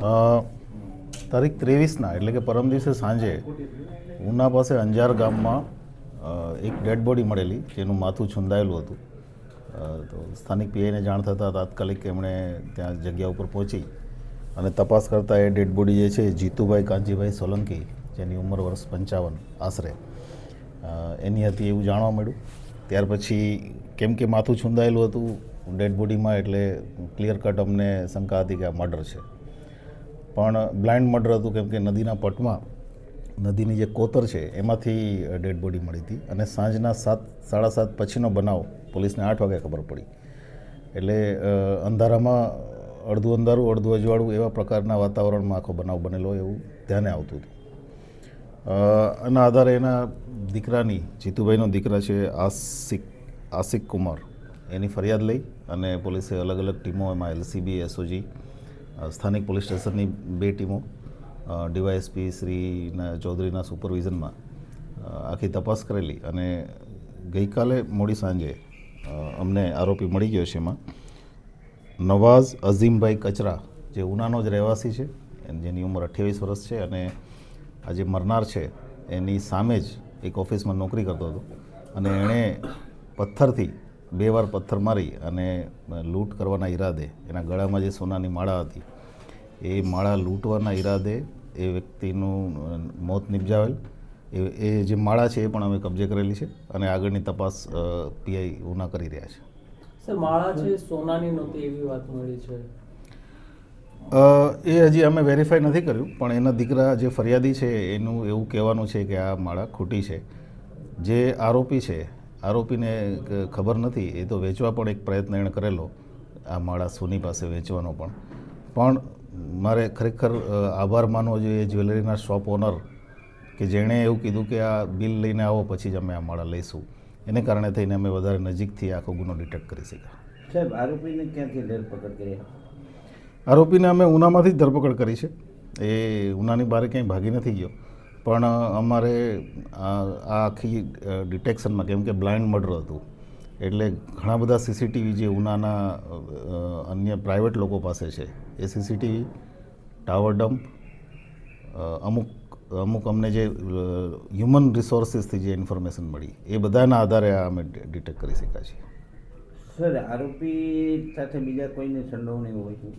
તારીખ ત્રેવીસના, એટલે કે પરમ દિવસે સાંજે ઉના પાસે અંજાર ગામમાં એક ડેડ બોડી મળેલી, જેનું માથું છુંદાયેલું હતું. તો સ્થાનિક પીઆઈને જાણ થતાં તાત્કાલિક એમણે ત્યાં જગ્યા ઉપર પહોંચી અને તપાસ કરતાં એ ડેડ બોડી જે છે, જીતુભાઈ કાંજીભાઈ સોલંકી, જેની ઉંમર વર્ષ પંચાવન, આશરે. એની હતી એવું જાણવા મળ્યું. ત્યાર પછી કેમ કે માથું છુંદાયેલું હતું, ડેડ બોડીમાં એટલે ક્લિયર કટ અમને શંકા હતી કે આ મર્ડર છે. પણ બ્લાઇન્ડ મર્ડર હતું કેમ કે નદીના પટમાં નદીની જે કોતર છે એમાંથી ડેડ બોડી મળી હતી અને સાંજના સાત, સાડા સાત પછીનો બનાવ પોલીસને આઠ વાગે ખબર પડી. એટલે અંધારામાં અડધું અંધારું, અડધું અજવાળું એવા પ્રકારના વાતાવરણમાં આખો બનાવ બનેલો એવું ધ્યાને આવતું હતું. એના આધારે એના દીકરાની, જીતુભાઈનો દીકરા છે આસિક આસિક કુમાર. એની ફરિયાદ લઈ અને પોલીસે અલગ અલગ ટીમો, એમાં એલસીબી એસઓજી સ્થાનિક પોલીસ સ્ટેશનની બે ટીમો ડીવાયએસપી શ્રીના ચૌધરીના સુપરવિઝનમાં આખી તપાસ કરેલી અને ગઈકાલે મોડી સાંજે અમને આરોપી મળી ગયો છે એમાં. નવાઝ અઝીમભાઈ કચરા, જે ઉનાનો જ રહેવાસી છે જેની ઉંમર અઠ્યાવીસ વર્ષ છે અને આ જે મરનાર છે, એની સામે જ એક ઓફિસમાં નોકરી કરતો હતો. અને એણે પથ્થરથી બે વાર પથ્થર મારી અને લૂંટ કરવાના ઈરાદે એના ગળામાં જે સોનાની માળા હતી એ માળા લૂંટવાના ઈરાદે એ વ્યક્તિનું મોત નિપજાવેલ. એ એ જે માળા છે એ પણ અમે કબજે કરેલી છે અને આગળની તપાસ પીઆઈ ઉના કરી રહ્યા છે. સર માળા છે સોનાની નહોતી એવી વાત મળી છે. એ હજી અમે વેરીફાઈ નથી કર્યું પણ એના દીકરા જે ફરિયાદી છે એનું એવું કહેવાનું છે કે આ માળા ખોટી છે. જે આરોપી છે આરોપીને ખબર નથી એ તો વેચવા પણ એક પ્રયત્ન એણે કરેલો આ માળા સોની પાસે વેચવાનો પણ. પણ મારે ખરેખર આભાર માનવો જોઈએ જ્વેલરીના શોપ ઓનર કે જેણે એવું કીધું કે આ બિલ લઈને આવો પછી જ અમે આ માળા લઈશું. એને કારણે થઈને અમે વધારે નજીકથી આખો ગુનો ડિટેક્ટ કરી શક્યા. સાહેબ આરોપીને ક્યાંથી ધરપકડ કરી? આરોપીને અમે ઉનામાંથી જ ધરપકડ કરી છે. એ ઉનાની બારે ક્યાંય ભાગી નથી ગયો. પણ અમારે આ આખી ડિટેક્શનમાં, કેમ કે બ્લાઇન્ડ મર્ડર હતું, એટલે ઘણા બધા સીસીટીવી જે ઉનાના અન્ય પ્રાઇવેટ લોકો પાસે છે, એ સીસીટીવી, ટાવર ડમ્પ અમુક અમુક અમને જે હ્યુમન રિસોર્સિસથી જે ઇન્ફોર્મેશન મળી, એ બધાના આધારે આ અમે ડિટેક્ટ કરી શક્યા છીએ. સર, આરોપી સાથે બીજા કોઈને સંડોવણી હોય છે?